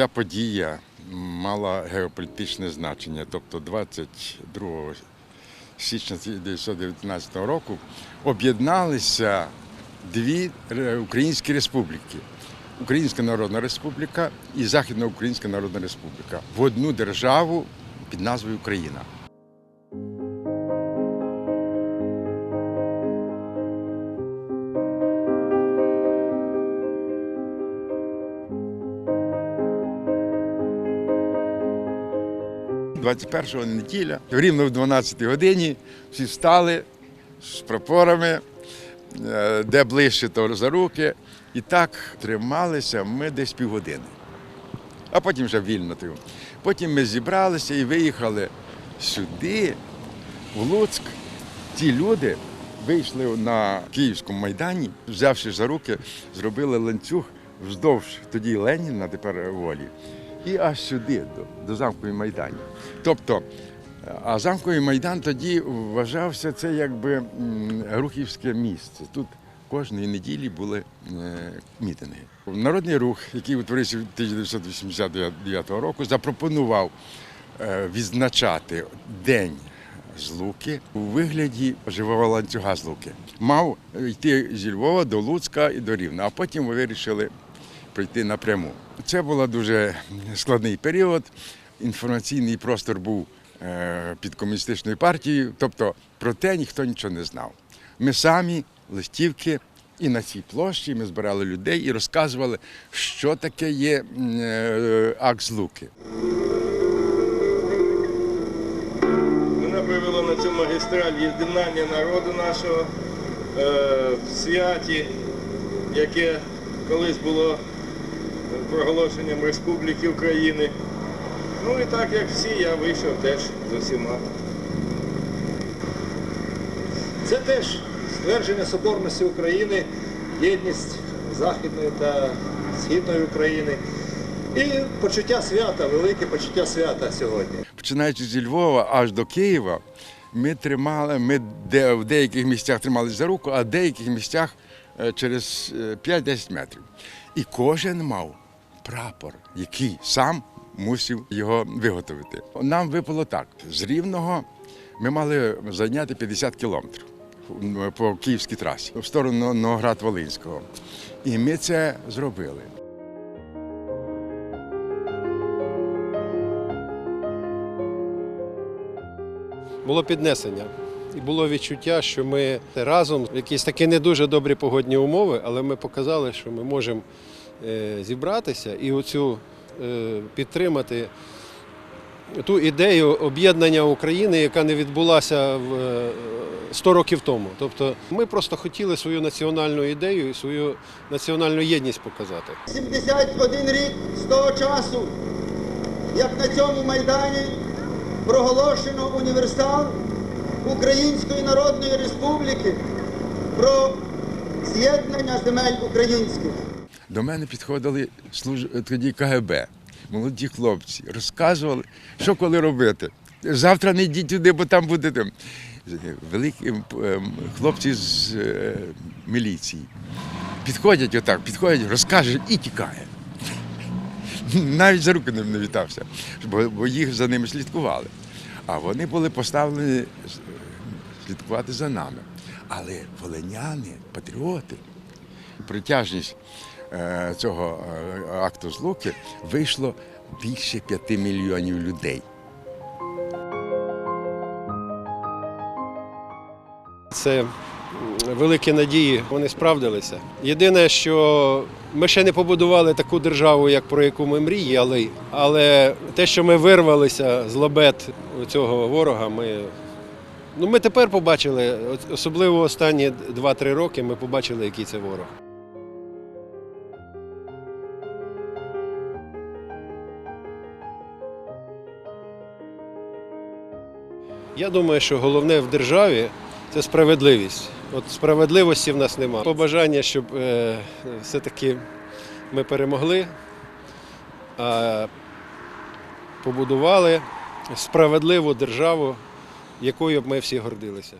Ця подія мала геополітичне значення, тобто 22 січня 1919 року об'єдналися дві українські республіки. Українська Народна Республіка і Західноукраїнська Народна Республіка в одну державу під назвою Україна. – 21-го неділя, рівно в 12 годині всі встали з прапорами, е, де ближче, то за руки. І так трималися ми десь півгодини. А потім вже вільно. Потім ми зібралися і виїхали сюди, в Луцьк. Ті люди вийшли на Київському майдані, взявши за руки, зробили ланцюг вздовж тоді Леніна, тепер волі, і аж сюди, до, до замкової майдані. Тобто, а замковий майдан тоді вважався це якби рухівське місце. Тут кожної неділі були е, мітинги. Народний рух, який утворився 1989 року, запропонував е, відзначати день злуки у вигляді живого ланцюга злуки. Мав йти зі Львова до Луцька і до Рівна, а потім ми вирішили пройти напряму. Це був дуже складний період. Інформаційний простор був е, під комуністичною партією, тобто про те ніхто нічого не знав. Ми самі листівки. І на цій площі ми збирали людей і розказували, що таке є е, акт злуки. Мене привело на цю магістраль єднання народу нашого е, в святі, яке колись було проголошенням Республіки України. Ну і так як всі, я вийшов теж з усіма. Це теж ствердження соборності України, єдність Західної та Східної України. І почуття свята, велике почуття свята сьогодні. Починаючи зі Львова аж до Києва, ми тримали, ми в деяких місцях трималися за руку, а в деяких місцях е, через е, 5-10 метрів. І кожен мав прапор, який сам мусив його виготовити. Нам випало так: з Рівного ми мали зайняти 50 кілометрів по київській трасі в сторону Новоград-Волинського. І ми це зробили. було піднесення. І було відчуття, що ми разом якісь такі не дуже добрі погодні умови, але ми показали, що ми можемо зібратися і оцю е, підтримати ту ідею об'єднання України, яка не відбулася в, е, 100 років тому. Тобто ми просто хотіли свою національну ідею і свою національну єдність показати. 71 рік з того часу, як на цьому майдані проголошено універсал Української Народної Республіки про з'єднання земель українських. До мене підходили тоді КГБ, молоді хлопці, розказували, що коли робити. Завтра не йдіть туди, бо там будете. Великі ем, ем, хлопці з е, міліції. Підходять отак, підходять, розкажуть і тікає. Навіть за руки не вітався, бо, їх за ними слідкували. А вони були поставлені е, слідкувати за нами. Але волиняни, патріоти, притяжність цього е, акту злуки вийшло більше п'яти мільйонів людей. Це великі надії, вони справдилися. Єдине, що ми ще не побудували таку державу, як про яку ми мріяли, але те, що ми вирвалися з лабет цього ворога, ми. Ну, ми тепер побачили, особливо останні 2-3 роки, ми побачили, який це ворог. Я думаю, що головне в державі це справедливість. От справедливості в нас немає. Побажання, щоб е, все-таки ми перемогли, побудували справедливу державу, якою б ми всі гордилися.